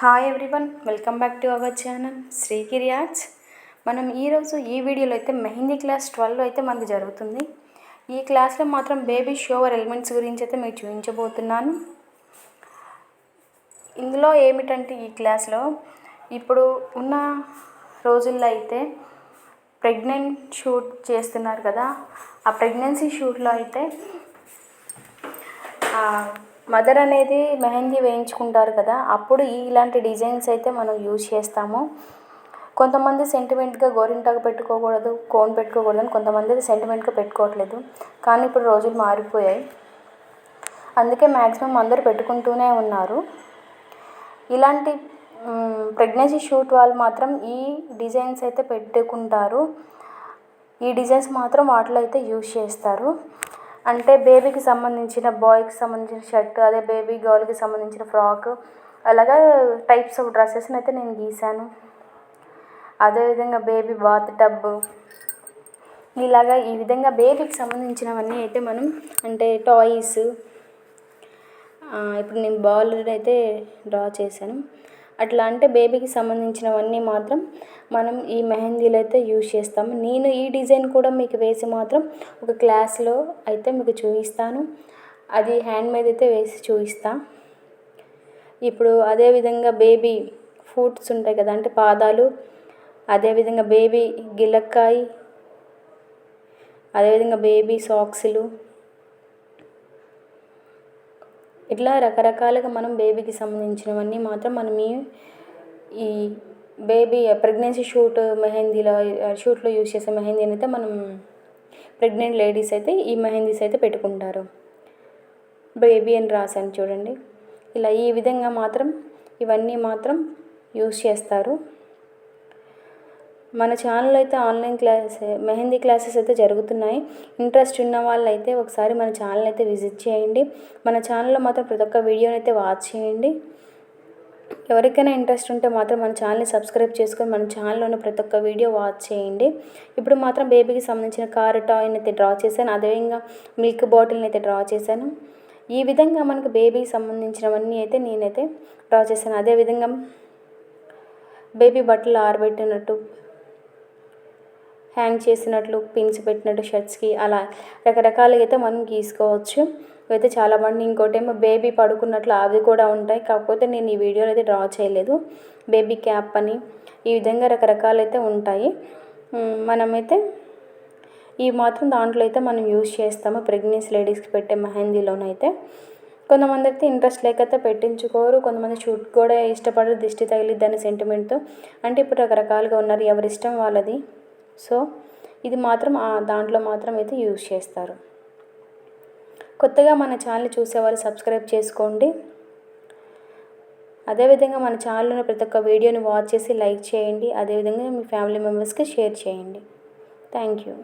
Hi everyone welcome back to our channel Srigiri arts మనం ఈరోజు ఈ వీడియోలో అయితే మెహందీ క్లాస్ ట్వెల్వ్ అయితే మనకు జరుగుతుంది. ఈ క్లాస్లో మాత్రం బేబీ షోవర్ ఎలిమెంట్స్ గురించి అయితే మీకు చూపించబోతున్నాను. ఇందులో ఏమిటంటే ఈ క్లాస్లో ఇప్పుడు ఉన్న రోజుల్లో అయితే ప్రెగ్నెంట్ షూట్ చేస్తున్నారు కదా. ఆ ప్రెగ్నెన్సీ షూట్లో అయితే మదర్ అనేది మెహందీ వేయించుకుంటారు కదా అప్పుడు ఇలాంటి డిజైన్స్ అయితే మనం యూజ్ చేస్తాము. కొంతమంది సెంటిమెంట్గా గోరింటాకు పెట్టుకోకూడదు కోన్ పెట్టుకోకూడదు అని కొంతమంది సెంటిమెంట్గా పెట్టుకోవట్లేదు. కానీ ఇప్పుడు రోజులు మారిపోయాయి. అందుకే మ్యాక్సిమం అందరూ పెట్టుకుంటూనే ఉన్నారు. ఇలాంటి ప్రెగ్నెన్సీ షూట్ వాళ్ళు మాత్రం ఈ డిజైన్స్ అయితే పెట్టుకుంటారు. ఈ డిజైన్స్ మాత్రం వాటిలో అయితే యూజ్ చేస్తారు. అంటే బేబీకి సంబంధించిన బాయ్కి సంబంధించిన షర్ట్ అదే బేబీ గర్ల్కి సంబంధించిన ఫ్రాక్ అలాగా టైప్స్ ఆఫ్ డ్రెస్సెస్ని అయితే నేను గీశాను. అదేవిధంగా బేబీ బాత్ టబ్ ఇలాగా ఈ విధంగా బేబీకి సంబంధించినవన్నీ అయితే మనం అంటే టాయ్స్ ఇప్పుడు నేను బాల్ అయితే డ్రా చేశాను. అట్లా అంటే బేబీకి సంబంధించినవన్నీ మాత్రం మనం ఈ మెహందీలు అయితే యూజ్ చేస్తాం. నేను ఈ డిజైన్ కూడా మీకు వేసి మాత్రం ఒక క్లాస్లో అయితే మీకు చూపిస్తాను. అది హ్యాండ్ మీద అయితే వేసి చూపిస్తా. ఇప్పుడు అదేవిధంగా బేబీ ఫుడ్స్ ఉంటాయి కదా అంటే పాదాలు అదేవిధంగా బేబీ గిలక్కాయి అదేవిధంగా బేబీ సాక్స్లు ఇట్లా రకరకాలుగా మనం బేబీకి సంబంధించినవన్నీ మాత్రం మనం ఈ బేబీ ప్రెగ్నెన్సీ షూట్ మెహందీలో షూట్లో యూజ్ చేసే మెహందీని అయితే మనం ప్రెగ్నెంట్ లేడీస్ అయితే ఈ మెహందీస్ అయితే పెట్టుకుంటారు. బేబీ అని రాశాను చూడండి. ఇలా ఈ విధంగా మాత్రం ఇవన్నీ మాత్రం యూస్ చేస్తారు. మన ఛానల్ అయితే ఆన్లైన్ క్లాస్ మెహందీ క్లాసెస్ అయితే జరుగుతున్నాయి. ఇంట్రెస్ట్ ఉన్న వాళ్ళు అయితే ఒకసారి మన ఛానల్ అయితే విజిట్ చేయండి. మన ఛానల్లో మాత్రం ప్రతి ఒక్క వీడియోని అయితే వాచ్ చేయండి. ఎవరికైనా ఇంట్రెస్ట్ ఉంటే మాత్రం మన ఛానల్ని సబ్స్క్రైబ్ చేసుకొని మన ఛానల్లోని ప్రతి ఒక్క వీడియో వాచ్ చేయండి. ఇప్పుడు మాత్రం బేబీకి సంబంధించిన కారు టాయ్ని అయితే డ్రా చేశాను. అదేవిధంగా మిల్క్ బాటిల్ని అయితే డ్రా చేశాను. ఈ విధంగా మనకు బేబీకి సంబంధించినవన్నీ అయితే నేనైతే డ్రా చేశాను. అదేవిధంగా బేబీ బట్టలు ఆరబెట్టినట్టు హ్యాంగ్ చేసినట్లు పిన్స్ పెట్టినట్టు షర్ట్స్కి అలా రకరకాలుగా అయితే మనం గీసుకోవచ్చు. అయితే చాలా మంది ఇంకోటేమో బేబీ పడుకున్నట్లు అవి కూడా ఉంటాయి. కాకపోతే నేను ఈ వీడియోలో అయితే డ్రా చేయలేదు. బేబీ క్యాప్ అని ఈ విధంగా రకరకాలు అయితే ఉంటాయి. మనమైతే ఇవి మాత్రం దాంట్లో అయితే మనం యూజ్ చేస్తాము. ప్రెగ్నెన్సీ లేడీస్కి పెట్టే మెహందీలోనైతే. కొంతమంది అయితే ఇంట్రెస్ట్ లేకపోతే పెట్టించుకోరు. కొంతమంది షూట్ కూడా ఇష్టపడరు. దిష్టి తగిలిద్దని సెంటిమెంట్తో అంటే ఇప్పుడు రకరకాలుగా ఉన్నారు. ఎవరి ఇష్టం వాళ్ళది? సో ఇది మాత్రం దాంట్లో మాత్రం అయితే యూజ్ చేస్తారు. కొత్తగా మన ఛానల్ చూసేవారు సబ్స్క్రైబ్ చేసుకోండి. అదేవిధంగా మన ఛానల్లో ప్రతి ఒక్క వీడియోని వాచ్ చేసి లైక్ చేయండి. అదేవిధంగా మీ ఫ్యామిలీ మెంబర్స్కి షేర్ చేయండి. Thank you.